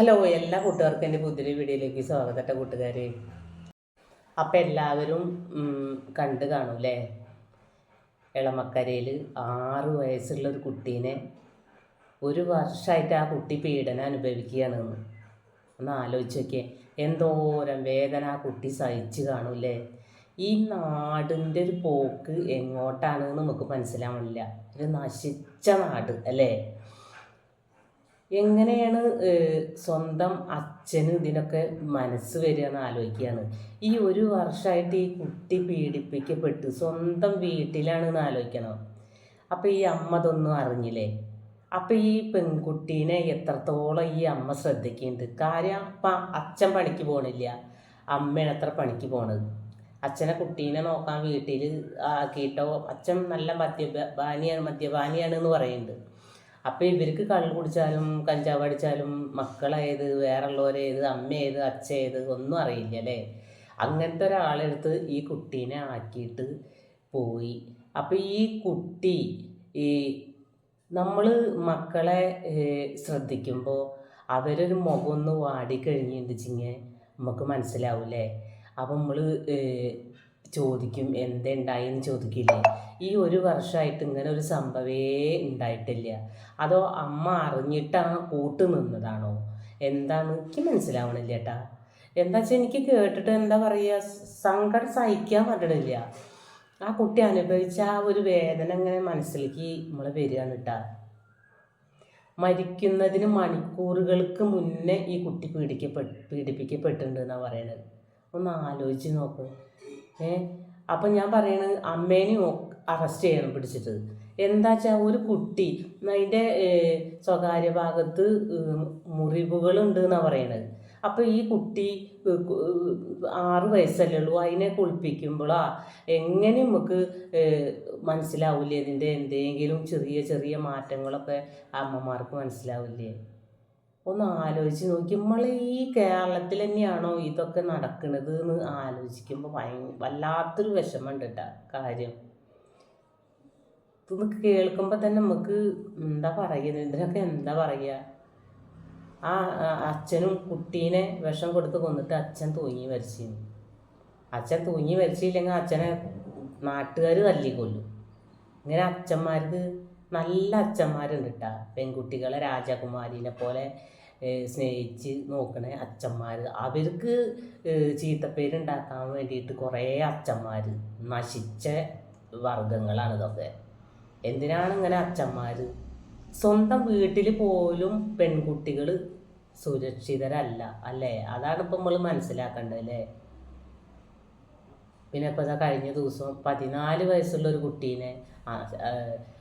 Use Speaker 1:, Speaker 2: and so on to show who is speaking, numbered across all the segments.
Speaker 1: Hello എല്ലാ കൂട്ടുകാർക്കും എന്റെ പുതിയൊരു വീഡിയോയിലേക്ക് സ്വാഗതത്തെ കൂട്ടുകാരെ. അപ്പം എല്ലാവരും കണ്ടു കാണും അല്ലേ ഇളമക്കരയിൽ ആറ് വയസ്സുള്ള ഒരു കുട്ടീനെ ഒരു വർഷമായിട്ട് ആ കുട്ടി പീഡനം അനുഭവിക്കുകയാണെന്ന് ഒന്ന് ആലോചിച്ച് നോക്കിയേ. എന്തോരം വേദന ആ കുട്ടി സഹിച്ച് കാണും കാണൂല്ലേ ഈ നാടിന്റെ ഒരു പോക്ക് എങ്ങോട്ടാണെന്ന് നമുക്ക് മനസ്സിലാവണില്ല. ഒരു നശിച്ച നാട് അല്ലേ? എങ്ങനെയാണ് സ്വന്തം അച്ഛന് ഇതിനൊക്കെ മനസ്സ് വരിക എന്ന് ആലോചിക്കുകയാണ്. ഈ ഒരു വർഷമായിട്ട് ഈ കുട്ടി പീഡിപ്പിക്കപ്പെട്ട്. സ്വന്തം വീട്ടിലാണ് എന്ന് ആലോചിക്കണം. അപ്പോൾ ഈ അമ്മ അതൊന്നും അറിഞ്ഞില്ലേ? അപ്പം ഈ പെൺകുട്ടീനെ എത്രത്തോളം ഈ അമ്മ ശ്രദ്ധിക്കുന്നുണ്ട്? കാര്യം അപ്പം അച്ഛൻ പണിക്ക് പോകണില്ല അമ്മയാണ് അത്ര പണിക്ക് പോണത്. അച്ഛനെ കുട്ടീനെ നോക്കാൻ വീട്ടിൽ ആക്കിയിട്ടോ? അച്ഛൻ നല്ല മദ്യപാനിയാണ് മദ്യപാനിയാണ് എന്ന് പറയുന്നുണ്ട്. അപ്പം ഇവർക്ക് കള്ളു കുടിച്ചാലും കഞ്ചാവ് അടിച്ചാലും മക്കളേത് വേറെയുള്ളവരേത് അമ്മയേത് അച്ഛയേത് ഒന്നും അറിയില്ല അല്ലേ? അങ്ങനത്തെ ഒരാളെടുത്ത് ഈ കുട്ടീനെ ആക്കിയിട്ട് പോയി. അപ്പം ഈ കുട്ടി ഈ നമ്മൾ മക്കളെ ശ്രദ്ധിക്കുമ്പോൾ അവരൊരു മുഖം ഒന്ന് വാടിക്കഴിഞ്ഞിട്ടുണ്ടെച്ചിങ്ങ നമുക്ക് മനസ്സിലാവൂലേ അപ്പം നമ്മൾ ചോദിക്കും എന്തുണ്ടായെന്ന് ചോദിക്കില്ലേ? ഈ ഒരു വർഷമായിട്ട് ഇങ്ങനെ ഒരു സംഭവേ ഉണ്ടായിട്ടില്ല. അതോ അമ്മ അറിഞ്ഞിട്ടാണ് കൂട്ട് നിന്നതാണോ? എന്താണ് എനിക്ക് മനസ്സിലാവണില്ല ചേട്ടാ എന്താ വെച്ചാൽ എനിക്ക് കേട്ടിട്ട് എന്താ പറയുക സങ്കടം സഹിക്കാൻ പറ്റണില്ല. ആ കുട്ടി അനുഭവിച്ച ആ ഒരു വേദന ഇങ്ങനെ മനസ്സിലേക്ക് നമ്മൾ വരികയാണ് കേട്ടാ മരിക്കുന്നതിന് മണിക്കൂറുകൾക്ക് മുന്നേ ഈ കുട്ടി പീഡിക്കപ്പെട്ട് പീഡിപ്പിക്കപ്പെട്ടിട്ടുണ്ട് എന്നാണ് പറയണത്. ഒന്ന് ആലോചിച്ച് നോക്ക്. ഏ? അപ്പം ഞാൻ പറയണത് അമ്മേനെയും അറസ്റ്റ് ചെയ്യണം പിടിച്ചിട്ട്. എന്താ വെച്ചാൽ ഒരു കുട്ടി അതിന്റെ സ്വകാര്യ ഭാഗത്ത് മുറിവുകളുണ്ട് എന്നാണ് പറയണത് അപ്പോൾ ഈ കുട്ടി ആറ് വയസ്സല്ലേ ഉള്ളൂ അതിനെ കുളിപ്പിക്കുമ്പോഴാ എങ്ങനെ നമുക്ക് മനസ്സിലാവില്ലേ ഇതിന്റെ എന്തെങ്കിലും ചെറിയ ചെറിയ മാറ്റങ്ങളൊക്കെ അമ്മമാർക്ക് മനസ്സിലാവില്ലേ? ഒന്ന് ആലോചിച്ച് നോക്കി. നമ്മൾ ഈ കേരളത്തിൽ തന്നെയാണോ ഇതൊക്കെ നടക്കുന്നത് എന്ന് ആലോചിക്കുമ്പോൾ ഭയ വല്ലാത്തൊരു വിഷമമുണ്ട് കേട്ടോ കാര്യം. ഇതൊന്ന് കേൾക്കുമ്പോൾ തന്നെ നമുക്ക് എന്താ പറയുന്നത് ഇതിനൊക്കെ എന്താ പറയുക ആ അച്ഛനും കുട്ടീനെ വിഷം കൊടുത്ത് കൊന്നിട്ട് അച്ഛൻ തൂങ്ങി മരിച്ചിരുന്നു അച്ഛൻ തൂങ്ങി മരിച്ചില്ലെങ്കിൽ അച്ഛനെ നാട്ടുകാർ തല്ലിക്കൊല്ലും. ഇങ്ങനെ അച്ഛന്മാർക്ക് നല്ല അച്ഛന്മാരുണ്ട് കേട്ടോ പെൺകുട്ടികളെ രാജകുമാരിനെ പോലെ സ്നേഹിച്ച് നോക്കണ അച്ഛന്മാർ അവർക്ക് ചീത്തപ്പേരുണ്ടാക്കാൻ വേണ്ടിയിട്ട് കുറേ അച്ഛന്മാർ നശിച്ച വർഗങ്ങളാണ് ഇതൊക്കെ. എന്തിനാണ് ഇങ്ങനെ അച്ഛന്മാർ സ്വന്തം വീട്ടിൽ പോലും പെൺകുട്ടികൾ സുരക്ഷിതരല്ല അല്ലേ? അതാണ് ഇപ്പം നമ്മൾ മനസ്സിലാക്കേണ്ടത് അല്ലേ? പിന്നെ ഇപ്പോൾ ഇതാ കഴിഞ്ഞ ദിവസം പതിനാല് വയസ്സുള്ള ഒരു കുട്ടീനെ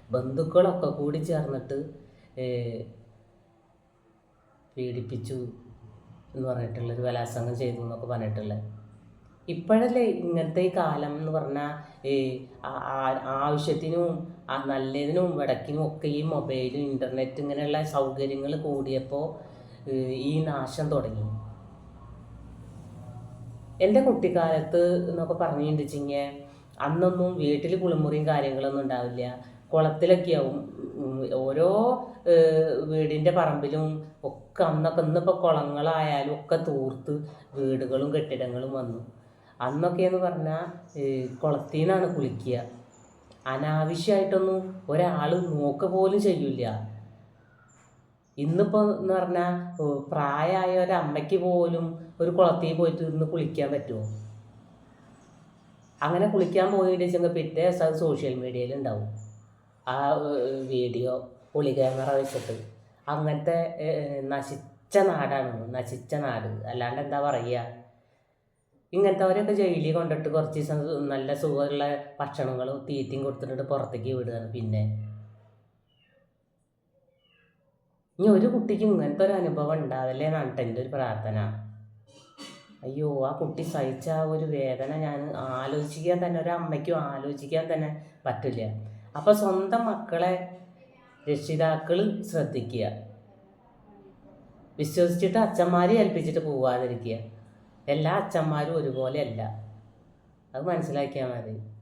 Speaker 1: ബന്ധുക്കളൊക്കെ കൂടി ചേർന്നിട്ട് പീഡിപ്പിച്ചു എന്ന് പറഞ്ഞിട്ടുള്ളൊരു ബലാത്സംഗം ചെയ്തു എന്നൊക്കെ പറഞ്ഞിട്ടുള്ളത് ഇപ്പോഴല്ലേ ഇങ്ങനത്തെ ഈ കാലം എന്ന് പറഞ്ഞാൽ ഈ ആവശ്യത്തിനും ആ നല്ലതിനും ഇടയ്ക്കിനും ഒക്കെ ഈ മൊബൈലും ഇന്റർനെറ്റ് ഇങ്ങനെയുള്ള സൗകര്യങ്ങൾ കൂടിയപ്പോൾ ഈ നാശം തുടങ്ങി. എന്റെ കുട്ടിക്കാലത്ത് എന്നൊക്കെ പറഞ്ഞിട്ടുണ്ടെങ്കിൽ അന്നൊന്നും വീട്ടിൽ കുളിമുറിയും കാര്യങ്ങളൊന്നും ഉണ്ടാവില്ല. കുളത്തിലൊക്കെ ആവും ഓരോ വീടിന്റെ പറമ്പിലും ഒക്കെ അന്നൊക്കെ ഇന്നിപ്പോൾ കുളങ്ങളായാലും ഒക്കെ തൂർത്ത് വീടുകളും കെട്ടിടങ്ങളും വന്നു. അന്നൊക്കെ എന്ന് പറഞ്ഞാൽ കുളത്തിൽ നിന്നാണ് കുളിക്കുക. അനാവശ്യമായിട്ടൊന്നും ഒരാൾ നോക്ക പോലും ചെയ്യില്ല. ഇന്നിപ്പോൾ എന്ന് പറഞ്ഞാൽ പ്രായമായ ഒരമ്മയ്ക്ക് പോലും ഒരു കുളത്തിൽ പോയിട്ട് ഇന്ന് കുളിക്കാൻ പറ്റുമോ അങ്ങനെ കുളിക്കാൻ പോയിട്ടുണ്ടെങ്കിൽ പിറ്റേ ദിവസം അത് സോഷ്യൽ മീഡിയയിൽ ഉണ്ടാവും. ആ വീഡിയോ ഒളി ക്യാമറ വെച്ചിട്ട്. അങ്ങനത്തെ നശിച്ച നാടാണ് നശിച്ച നാട്. അല്ലാണ്ട് എന്താ പറയുക ഇങ്ങനത്തെവരൊക്കെ ജയിലിൽ കൊണ്ടിട്ട് കുറച്ച് ദിവസം നല്ല സുഖമുള്ള ഭക്ഷണങ്ങളും തീറ്റയും കൊടുത്തിട്ട് പുറത്തേക്ക് വിടുകയാണ്. പിന്നെ ഇനി ഒരു കുട്ടിക്ക് ഇങ്ങനത്തെ ഒരു അനുഭവം ഉണ്ടാവില്ലേ എന്നിട്ട് എന്റെ ഒരു പ്രാർത്ഥന. അയ്യോ ആ കുട്ടി സഹിച്ച ആ ഒരു വേദന ഞാൻ ആലോചിക്കാൻ തന്നെ ഒരു അമ്മയ്ക്കും ആലോചിക്കാൻ തന്നെ പറ്റില്ല. അപ്പോൾ സ്വന്തം മക്കളെ രക്ഷിതാക്കൾ ശ്രദ്ധിക്കുക. വിശ്വസിച്ചിട്ട് അച്ഛന്മാരെ ഏൽപ്പിച്ചിട്ട് പോവാതിരിക്കുക. എല്ലാ അച്ഛന്മാരും ഒരുപോലെയല്ല. അത് മനസ്സിലാക്കിയാൽ മതി.